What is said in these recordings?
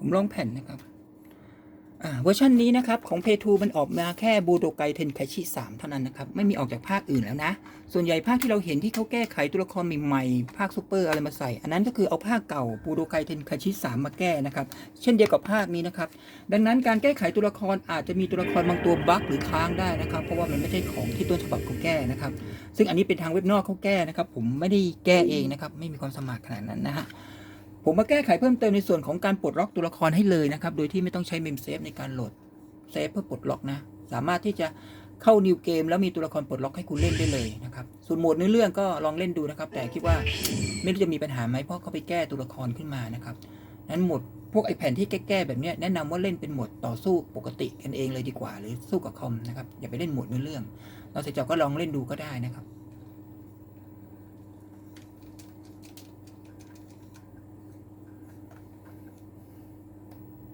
ผมลองแผ่นนะครับเวอร์ชันนี้นะครับ ของ p 2มันออกมาแค่บูโดไกเทนไคชิ3เท่านั้นนะครับ ไม่มีออกจากภาคอื่นแล้วนะ ส่วนใหญ่ภาคที่เราเห็นที่เขาแก้ไขตัวละครใหม่ๆ ภาคซูเปอร์อะไรมาใส่ อันนั้นก็คือเอาภาคเก่าบูโดไกเทนไคชิ3มาแก้นะครับ เช่นเดียวกับภาคนี้นะครับ ดังนั้นการแก้ไขตัวละครอาจจะมีตัวละครบางตัวบั๊กหรือค้างได้นะครับ เพราะว่ามันไม่ใช่ของที่ต้นฉบับเขาแก้นะครับ ซึ่งอันนี้เป็นทางเว็บนอกเขาแก้นะครับ ผมไม่ได้แก้เองนะครับ ไม่มีความสมัครขนาดนั้นนะฮะ ผมมาแก้ไขเพิ่มเติมในส่วนของการปลดล็อกตัวละครให้เลยนะครับ โดยที่ไม่ต้องใช้เมมเซฟในการโหลดเซฟเพื่อปลดล็อกนะ สามารถที่จะเข้านิวเกมแล้วมีตัวละครปลดล็อกให้คุณเล่นได้เลยนะครับ ส่วนโหมดเนื้อเรื่องก็ลองเล่นดูนะครับ แต่คิดว่าไม่รู้จะมีปัญหาไหมเพราะเขาไปแก้ตัวละครขึ้นมานะครับ นั้นโหมดพวกไอแผ่นที่แก้ๆแบบเนี้ยแนะนำว่าเล่นเป็นโหมดต่อสู้ปกติกันเองเลยดีกว่า หรือสู้กับคอมนะครับอย่าไปเล่นโหมดเนื้อเรื่องเราเสร็จจากก็ลองเล่นดูก็ได้นะครับ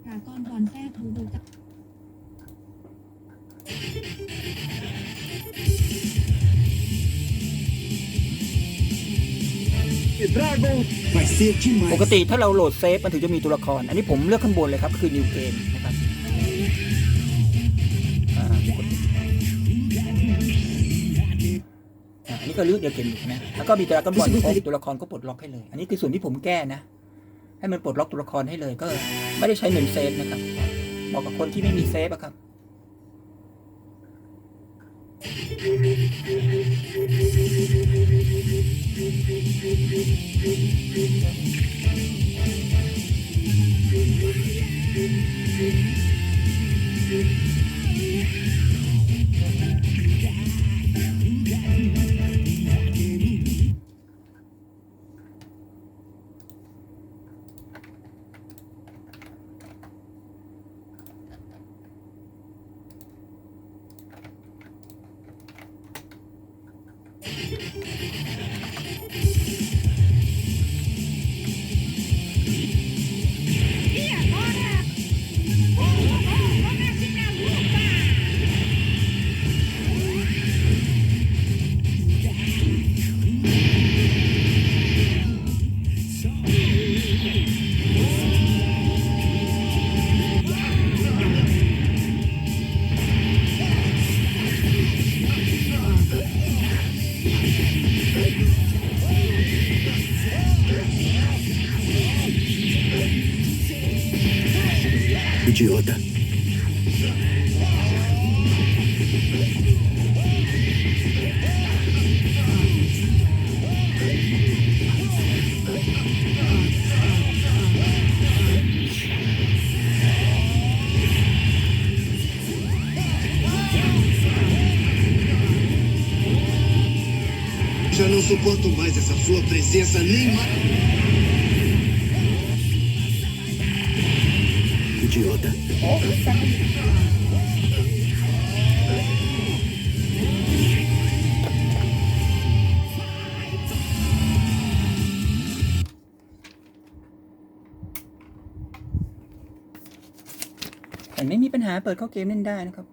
กาก้อนบอลแท้ทูดูกับ Dragon vai ser ป demais. กติถ้าเราโหลดเซฟมันถึงจะมีตัวละคร อันนี้ผมเลือกข้างบนเลยครับ คือ new game นะครับอ่าปกติอ่าอันนี้ก็เลือกเดียวเกมอยู่นะแล้วก็มีตัวละครบอลครบตัวละครก็ปลดล็อกให้เลย อันนี้คือส่วนที่ผมแก้นะ ให้มันปลดล็อกตัวละครให้เลยก็ไม่ได้ใช้เมมเซฟนะครับเหมาะกับคนที่ไม่มีเซฟอะครับ Idiota. Já não suporto mais essa sua presença nem mais. Idiota. แต่ไม่มีปัญหาเปิดเข้าเกมเล่นได้นะครับ